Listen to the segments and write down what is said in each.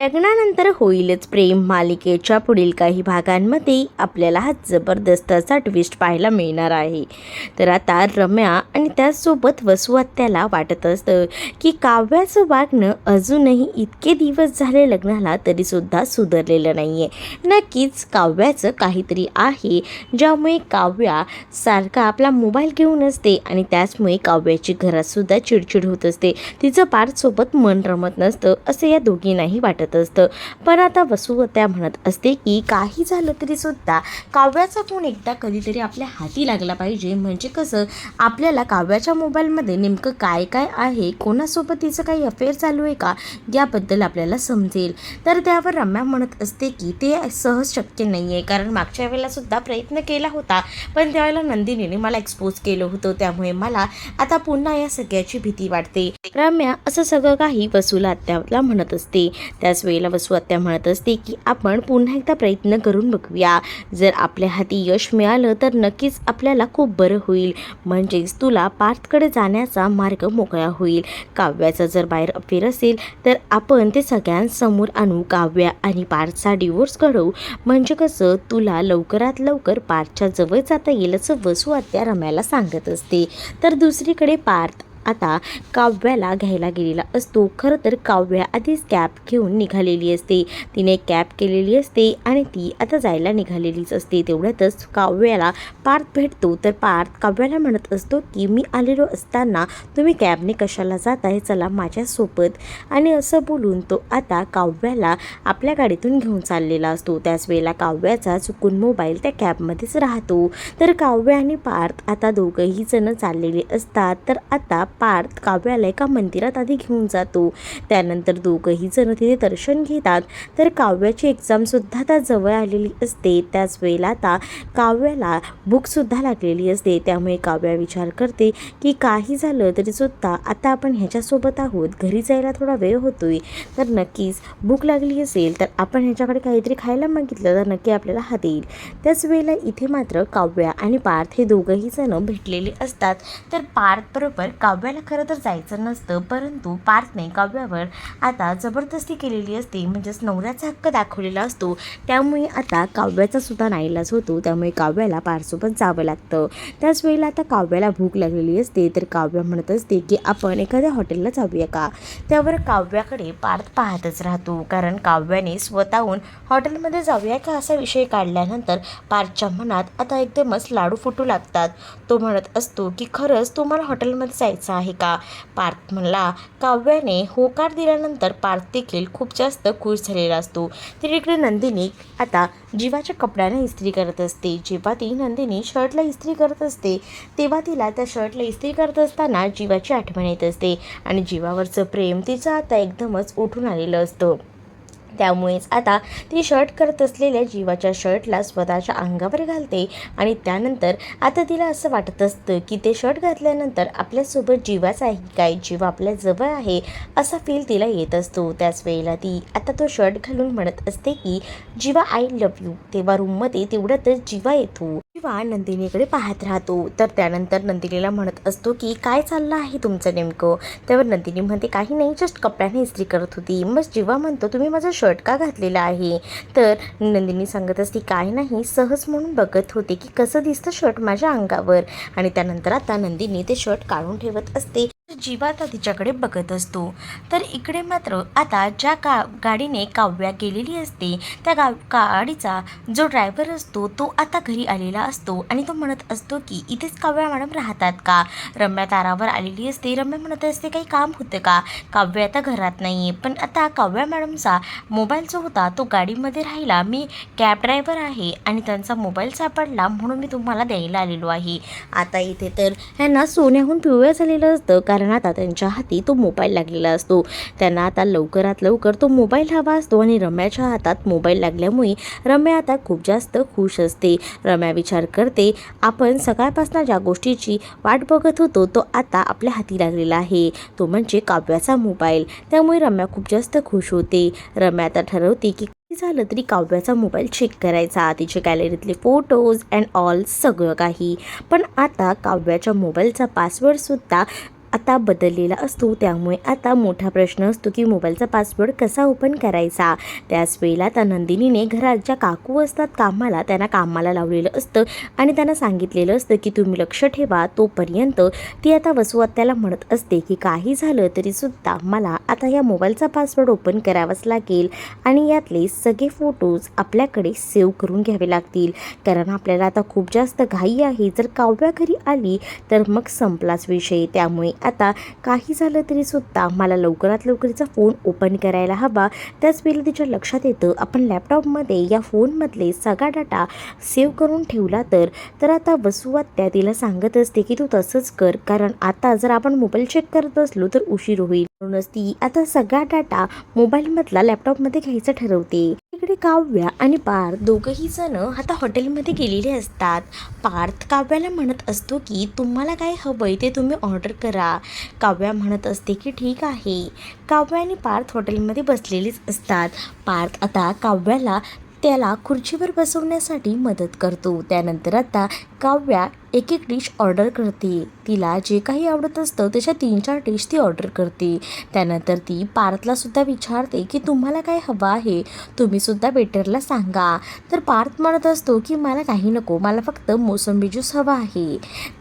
लग्नानंतर होईलच प्रेम. मालिकेच्या पुढील काही भागांमध्ये आपल्याला हा जबरदस्त असा ट्विस्ट पाहायला मिळणार आहे. तर आता रम्या आणि त्याचसोबत वसुवात्याला वाटत असतं की काव्याचं वागणं अजूनही इतके दिवस झाले लग्नाला तरीसुद्धा सुधारलेलं नाही आहे नक्कीच काव्याचं काहीतरी आहे ज्यामुळे काव्या सारखा आपला मोबाईल घेऊन असते आणि त्याचमुळे काव्याची घरातसुद्धा चिडचिड होत असते. तिचं पारसोबत मन रमत नसतं असं या दोघींनाही वाटत असतं. पण आता वसुवत्या म्हणत असते की काही झालं तरी सुद्धा काव्याचा फोन एकदा कधीतरी आपल्या हाती लागला पाहिजे. म्हणजे कसं आपल्याला काव्याच्या मोबाईलमध्ये नेमकं काय काय आहे? कोणासोबत तिचं काही अफेअर चालू आहे का? याबद्दल आपल्याला समजेल. तर त्यावर रम्या म्हणत असते की ते सहज शक्य नाही आहे कारण मागच्या वेळेलासुद्धा प्रयत्न केला होता. पण त्यावेळेला नंदिनीने मला एक्सपोज केलं होतं. त्यामुळे मला आता पुन्हा या सगळ्याची भीती वाटते. रम्या असं सगळं काही वसूला आत्याला म्हणत असते. त्या त्याच वेळेला वसू आत्या म्हणत असते की आपण पुन्हा एकदा प्रयत्न करून बघूया. जर आपल्या हाती यश मिळालं तर नक्कीच आपल्याला खूप बरं होईल. म्हणजेच तुला पार्थकडे जाण्याचा मार्ग मोकळा होईल. काव्याचा जर बाहेर अफेर असेल तर आपण ते सगळ्यांसमोर आणू काव्या आणि पार्थचा डिवोर्स घडवू. म्हणजे कसं तुला लवकरात लवकर पार्थच्या जवळ जाता येईल असं वसू आत्या रम्याला सांगत असते. तर दुसरीकडे पार्थ आता काव्याला घ्यायला गेलेला असतो. खरं तर काव्या आधीच कॅब घेऊन निघालेली असते. तिने कॅब केलेली असते आणि ती आता जायला निघालेलीच असते. तेवढ्यातच काव्याला पार्थ भेटतो. तर पार्थ काव्याला म्हणत असतो की मी आलेलो असताना तुम्ही कॅबने कशाला जाताय? चला माझ्यासोबत. आणि असं बोलून तो आता काव्याला आपल्या गाडीतून घेऊन चाललेला असतो. त्याच वेळेला काव्याचा चुकून मोबाईल त्या कॅबमध्येच राहतो. तर काव्य आणि पार्थ आता दोघंही जण चाललेले असतात. तर आता पार्थ काव्याला एका मंदिरात आधी घेऊन जातो. त्यानंतर दोघंही जण तिथे दर्शन घेतात. तर काव्याची एक्झामसुद्धा आता जवळ आलेली असते. त्याच वेळेला आता काव्याला भूकसुद्धा लागलेली असते. त्यामुळे काव्या विचार करते की काही झालं तरीसुद्धा आता आपण ह्याच्यासोबत आहोत. घरी जायला थोडा वेळ होतोय. तर नक्कीच भूक लागली असेल तर आपण ह्याच्याकडे काहीतरी खायला मागितलं तर नक्की आपल्याला हात येईल. त्याच वेळेला इथे मात्र काव्या आणि पार्थ हे दोघंही जण भेटलेले असतात. तर पार्थ बरोबर काव्याला खरं तर जायचं नसतं परंतु पार्थने काव्यावर आता जबरदस्ती केलेली असते म्हणजेच नवऱ्याचा हक्क दाखवलेला असतो. त्यामुळे आता काव्याचा सुद्धा नाईलाज होतो त्यामुळे काव्याला पारसोबत जावं लागतं. त्याच वेळेला आता काव्याला भूक लागलेली असते तर काव्या म्हणत असते की आपण एखाद्या हॉटेलला जाऊया का? त्यावर काव्याकडे पार्थ पाहतच राहतो कारण काव्याने स्वतःहून हॉटेलमध्ये जाऊया का असा विषय काढल्यानंतर पार्थच्या मनात आता एकदमच लाडू फुटू लागतात. तो म्हणत असतो की खरंच तुम्हाला हॉटेलमध्ये जायचं आहे का? पार्थ म्हणला काव्याने होकार दिल्यानंतर पार्थ देखील खूप जास्त खुश झालेला असतो. तर इकडे नंदिनी आता जीवाच्या कपड्याने इस्त्री करत असते. जेव्हा ती नंदिनी शर्टला इस्त्री करत असते तेव्हा तिला त्या शर्टला इस्त्री करत असताना जीवाची आठवण येत असते आणि जीवावरचं प्रेम तिचं आता एकदमच उठून आलेलं असतं. त्यामुळेच आता ती शर्ट करत असलेल्या जीवाच्या शर्टला स्वतःच्या अंगावर घालते आणि त्यानंतर आता तिला असं वाटत असतं की ते शर्ट घातल्यानंतर आपल्यासोबत जीवाच आहे काय? जीवा आपल्या जवळ आहे असा फील तिला येत असतो. त्याच वेळेला ती आता तो शर्ट घालून म्हणत असते की जीवा आय लव्ह यू तेव्हा रूममध्ये तेवढ्यातच जीवा येतो. किंवा नंदिनीकडे पाहत राहतो. तर त्यानंतर नंदिनीला म्हणत असतो की काय चाललं आहे तुमचं नेमकं? त्यावर नंदिनी म्हणते काही नाही जस्ट कपड्याने इस्त्री करत होती. मग जेव्हा म्हणतो तुम्ही माझं शर्ट का घातलेला आहे? तर नंदिनी सांगत असते काय नाही सहज म्हणून बघत होते की कसं दिसतं शर्ट माझ्या अंगावर. आणि त्यानंतर आता नंदिनी ते शर्ट काढून ठेवत असते. जीवा आता तिच्याकडे बघत असतो. तर इकडे मात्र आता ज्या का गाडीने काव्या गेलेली असते त्या गा गाडीचा जो ड्रायव्हर असतो तो आता घरी आलेला असतो आणि तो म्हणत असतो की इथेच काव्या मॅडम राहतात का? रम्या तारावर आलेली असते. रम्या म्हणत असते काही काम होतं का? काव्य आता घरात नाही आहे पण आता काव्या मॅडमचा मोबाईल जो होता तो गाडीमध्ये राहिला. मी कॅब ड्रायव्हर आहे आणि त्यांचा मोबाईल सापडला म्हणून मी तुम्हाला द्यायला आलेलो आहे. आता इथे तर ह्यांना सोन्याहून पिवळं झालेलं असतं. कारण आता त्यांच्या हाती तो मोबाईल लागलेला असतो. त्यांना आता लवकरात लवकर तो मोबाईल हवा असतो आणि रम्याच्या हातात मोबाईल लागल्यामुळे रम्या आता खूप जास्त खुश असते. रम्या विचार करते आपण सकाळपासून ज्या गोष्टीची वाट बघत होतो तो आता आपल्या हाती लागलेला आहे. तो म्हणजे काव्याचा मोबाईल. त्यामुळे रम्या खूप जास्त खुश होते. रम्या आता ठरवते की किती झालं तरी काव्याचा मोबाईल चेक करायचा. तिचे गॅलरीतले फोटोज अँड ऑल सगळं काही. पण आता काव्याच्या मोबाईलचा पासवर्डसुद्धा आता बदललेला असतो त्यामुळे आता मोठा प्रश्न असतो की मोबाईलचा पासवर्ड कसा ओपन करायचा? त्याच वेळेला आता नंदिनीने घरात ज्या काकू असतात कामाला त्यांना कामाला लावलेलं असतं आणि त्यांना सांगितलेलं असतं की तुम्ही लक्ष ठेवा तोपर्यंत ती आता वसुआत्याला म्हणत असते की काही झालं तरीसुद्धा मला आता या मोबाईलचा पासवर्ड ओपन करावाच लागेल आणि यातले सगळे फोटोज आपल्याकडे सेव्ह करून घ्यावे लागतील. कारण आपल्याला आता खूप जास्त घाई आहे. जर काव्या घरी आली तर मग संपलाच विषय. त्यामुळे आता काही झालं तरी सुद्धा मला लवकरात लवकरचा फोन ओपन करायला हवा. त्याच वेळेला तिच्या लक्षात येतं आपण लॅपटॉपमध्ये या फोनमधले सगळा डाटा सेव्ह करून ठेवला तर. तर आता वसुवात्या तिला सांगत असते की तू तसंच कर कारण आता जर आपण मोबाईल चेक करत असलो तर उशीर होईल. म्हणूनच ती आता सगळा डाटा मोबाईलमधला लॅपटॉपमध्ये घ्यायचं ठरवते. इकडे काव्या आणि पार्थ दोघंही जण आता हॉटेलमध्ये गेलेले असतात. पार्थ काव्याला म्हणत असतो की तुम्हाला काय हवंय ते तुम्ही ऑर्डर करा. काव्या म्हणत असते की ठीक आहे. काव्या आणि पार्थ हॉटेलमध्ये बसलेलेच असतात. पार्थ आता काव्याला त्याला खुर्चीवर बसवण्यासाठी मदत करतो. त्यानंतर आता काव्या एक एक डिश ऑर्डर करते. तिला जे काही आवडत असतं त्याच्या तीन चार डिश ती ऑर्डर करते. त्यानंतर ती पार्थलासुद्धा विचारते की तुम्हाला काय हवं आहे? तुम्हीसुद्धा वेटरला सांगा. तर पार्थ म्हणत असतो की मला काही नको. मला फक्त मोसंबी ज्यूस हवा आहे.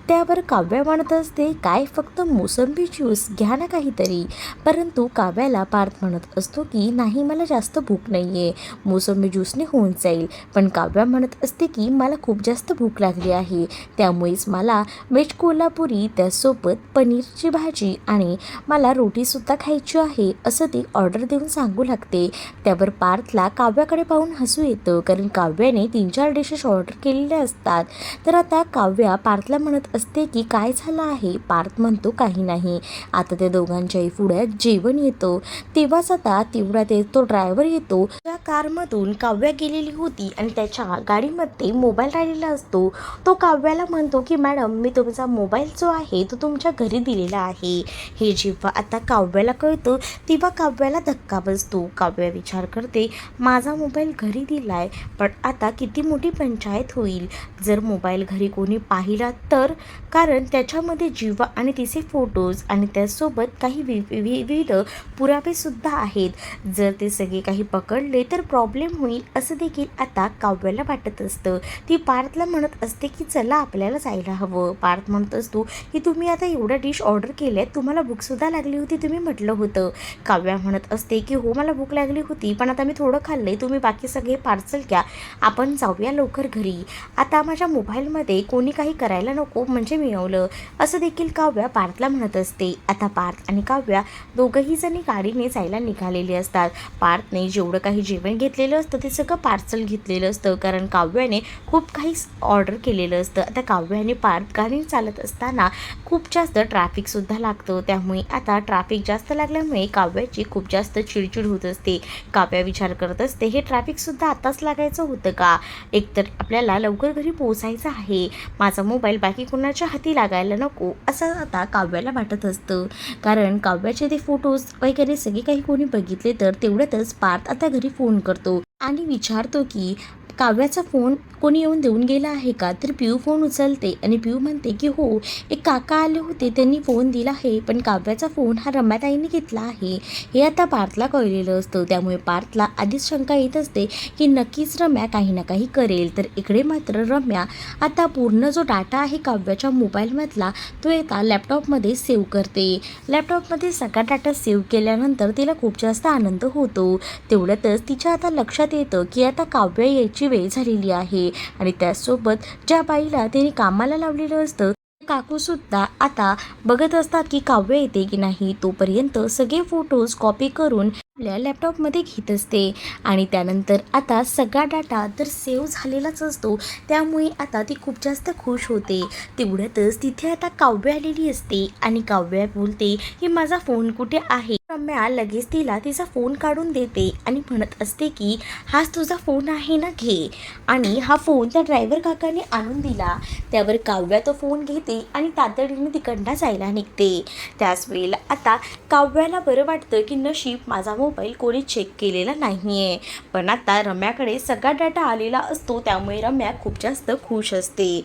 त्यावर काव्या म्हणत असते काय? फक्त मोसंबी ज्यूस घ्या ना काहीतरी. परंतु काव्याला पार्थ म्हणत असतो की नाही मला जास्त भूक नाही आहे मोसंबी ज्यूसने होऊन जाईल. पण काव्या म्हणत असते की मला खूप जास्त भूक लागली आहे. त्यामुळे त्यामुळेच मला वेज कोल्हापुरी त्यासोबत पनीरची भाजी आणि मला रोटीसुद्धा खायची आहे असं ती ऑर्डर देऊन सांगू लागते. त्यावर पार्थला काव्याकडे पाहून हसू येतं कारण काव्याने तीन चार डिशेस ऑर्डर केलेल्या असतात. तर आता काव्या पार्थला म्हणत असते की काय झालं आहे? पार्थ म्हणतो काही नाही. आता त्या दोघांच्याही पुढ्यात जेवण येतं. तेव्हाच आता तेवढा ते तो ड्रायव्हर येतो. त्या कारमधून काव्या गेलेली होती आणि त्याच्या गाडीमध्ये मोबाईल राहिलेला असतो. तो काव्याला म्हणतो की मॅडम मी तुमचा मोबाईल जो आहे तो तुमच्या घरी दिलेला आहे. हे जेव्हा आता काव्याला कळतं तेव्हा काव्याला धक्का बसतो. काव्या विचार करते माझा मोबाईल घरी दिला आहे पण आता किती मोठी पंचायत होईल. जर मोबाईल घरी कोणी पाहिला तर? कारण त्याच्यामध्ये जीवा आणि तिचे फोटोज आणि त्यासोबत काही विविध पुरावेसुद्धा आहेत. जर ते सगळे काही पकडले तर प्रॉब्लेम होईल असं देखील आता काव्याला वाटत असतं. ती पार्थला म्हणत असते की चला आपल्याला जायला हवं. पार्थ म्हणत असतो की तुम्ही आता एवढ्या डिश ऑर्डर केल्यात तुम्हाला भूकसुद्धा लागली होती तुम्ही म्हटलं होतं. काव्या म्हणत असते की हो मला भूक लागली होती पण आता मी थोडं खाल्लं आहे तुम्ही बाकी सगळे पार्सल घ्या. आपण जाऊया लवकर घरी. आता माझ्या मोबाईलमध्ये कोणी काही करायला नको म्हणजे मिळवलं. असं देखील काव्या पार्थला म्हणत असते. आता पार्थ आणि काव्या दोघंही जणी गाडीने जायला निघालेले असतात. पार्थने जेवढं काही जेवण घेतलेलं असतं ते सगळं पार्सल घेतलेलं असतं कारण काव्याने खूप काही ऑर्डर केलेलं असतं. आता काव्या आणि पार्थ गाडी चालत असताना खूप जास्त ट्रॅफिकसुद्धा लागतं. त्यामुळे आता ट्रॅफिक जास्त लागल्यामुळे काव्याची खूप जास्त चिडचिड होत असते. काव्या विचार करत असते हे ट्रॅफिकसुद्धा आताच लागायचं होतं का? एकतर आपल्याला लवकर घरी पोहोचायचं आहे. माझा मोबाईल बाकी कुणाच्या हाती लागायला नको. असं आता काव्याला वाटत असतं. कारण काव्याचे ते फोटोज वगैरे सगळे काही कोणी बघितले तर तेवढ्यातच पार्थ आता घरी फोन करतो. आणि विचारतो की काव्याचा फोन कोणी येऊन देऊन गेला आहे का? तर पिऊ फोन उचलते आणि पिऊ म्हणते की हो एक काका आले होते त्यांनी फोन दिला आहे पण काव्याचा फोन हा रमाताईने घेतला आहे. हे आता पार्थला कळलेलं असतं. त्यामुळे पार्थला आधीच शंका येत असते की नक्कीच रम्या काही ना काही करेल. तर इकडे मात्र रम्या आता पूर्ण जो डाटा आहे काव्याच्या मोबाईलमधला तो एका लॅपटॉपमध्ये सेव्ह करते. लॅपटॉपमध्ये सगळा डाटा सेव्ह केल्यानंतर तिला खूप जास्त आनंद होतो. तेवढ्यातच तिच्या आता लक्षात येतं की आता काव्य यायची वेळ झालेली आहे. आणि त्याचसोबत ज्या बाईला तिने कामाला लावलेलं असतं काकूसुद्धा आता बघत असतात की काव्य येते की नाही. तोपर्यंत सगळे फोटोज कॉपी करून आपल्या लॅपटॉपमध्ये घेत असते. आणि त्यानंतर आता सगळा डाटा तर सेव्ह झालेलाच असतो. त्यामुळे आता ती खूप जास्त खुश होते. तेवढ्यातच तिथे आता काव्य आलेली असते. आणि काव्य बोलते की माझा फोन कुठे आहे? रम्या लगेच तिला तिचा फोन काढून देते आणि म्हणत असते की हाच तुझा फोन आहे ना घे. आणि हा फोन त्या ड्रायव्हर काकाने आणून दिला. त्यावर काव्या तो फोन घेते आणि तातडीने तिकडनं जायला निघते. त्याच वेळेला आता काव्याला बरं वाटतं की नशीब माझा मोबाईल कोणी चेक केलेला नाही आहे पण आता रम्याकडे सगळा डाटा आलेला असतो त्यामुळे रम्या खूप जास्त खुश असते.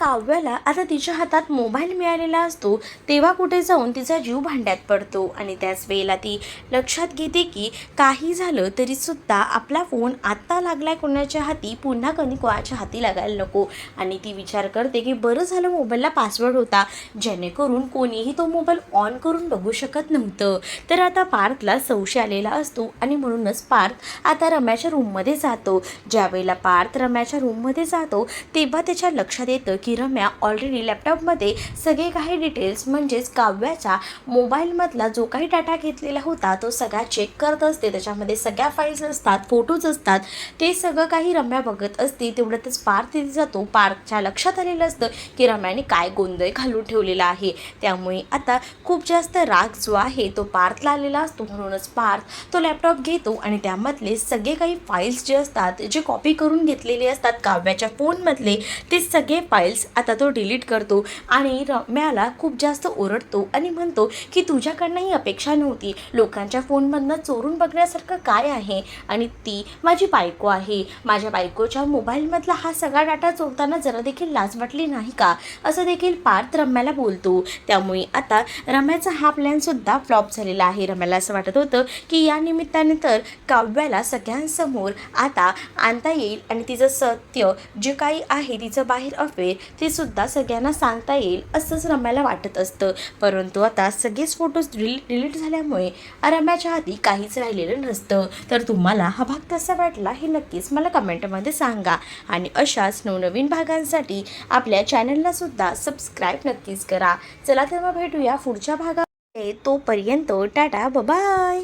काव्याला आता तिच्या हातात मोबाईल मिळालेला असतो तेव्हा कुठे जाऊन तिचा जीव भांड्यात पडतो. आणि त्याच वेळेला ती लक्षात घेते की काही झालं तरीसुद्धा आपला फोन आत्ता लागलाय कोणाच्या हाती पुन्हा कधी कोणाच्या हाती लागायला नको. आणि ती विचार करते की बरं झालं मोबाईलला पासवर्ड होता जेणेकरून कोणीही तो मोबाईल ऑन करून बघू शकत नव्हतं. तर आता पार्थला संशय आलेला असतो आणि म्हणूनच पार्थ आता रम्याच्या रूममध्ये जातो. ज्यावेळेला पार्थ रम्याच्या रूममध्ये जातो तेव्हा त्याच्या लक्षात येतं की रम्या ऑलरेडी लॅपटॉपमध्ये सगळे काही डिटेल्स म्हणजेच काव्याच्या मोबाईलमधला जो काही डाटा घेतलेला होता तो सगळा चेक करत असते. त्याच्यामध्ये सगळ्या फाईल्स असतात फोटोज असतात. ते सगळं काही रम्या बघत असते. तेवढ्यातच पार्थ तिथे जातो. पार्थच्या लक्षात आलेलं असतं की रम्याने काय गोंधळ घालून ठेवलेला आहे. त्यामुळे आता खूप जास्त राग जो आहे तो पार्थला आलेला असतो. म्हणूनच पार्थ तो लॅपटॉप घेतो आणि त्यामधले सगळे काही फाईल्स जे असतात जे कॉपी करून घेतलेले असतात काव्याच्या फोनमधले ते सगळे फाईल्स आता तो डिलीट करतो आणि रम्याला खूप जास्त ओरडतो आणि म्हणतो की तुझ्याकडनं ही अपेक्षा नव्हती. लोकांच्या फोनमधनं चोरून बघण्यासारखं काय आहे? आणि ती माझी बायको आहे. माझ्या बायकोच्या मोबाईलमधला हा सगळा डाटा चोरताना जरा देखील लाज वाटली नाही का? असं देखील पार्थ रम्याला बोलतो. त्यामुळे आता रम्याचा हा प्लॅनसुद्धा फ्लॉप झालेला आहे. रम्याला असं वाटत होतं की या निमित्ताने तर काव्याला सगळ्यांसमोर आता आणता येईल आणि तिचं सत्य जे काही आहे तिचं बाहेर अफेअर ते सुद्धा सगळ्यांना सांगता येईल असंच रम्याला वाटत असतं. परंतु आता सगळेच फोटोज डिलीट डिलीट झाल्यामुळे रम्याच्या हाती काहीच राहिलेलं नसतं. तर तुम्हाला हा भाग कसा वाटला हे नक्कीच मला कमेंटमध्ये सांगा. आणि अशाच नवनवीन भागांसाठी आपल्या चॅनलला सुद्धा सबस्क्राईब नक्कीच करा. चला तर मग भेटूया पुढच्या भागामध्ये. तोपर्यंत टाटा बाय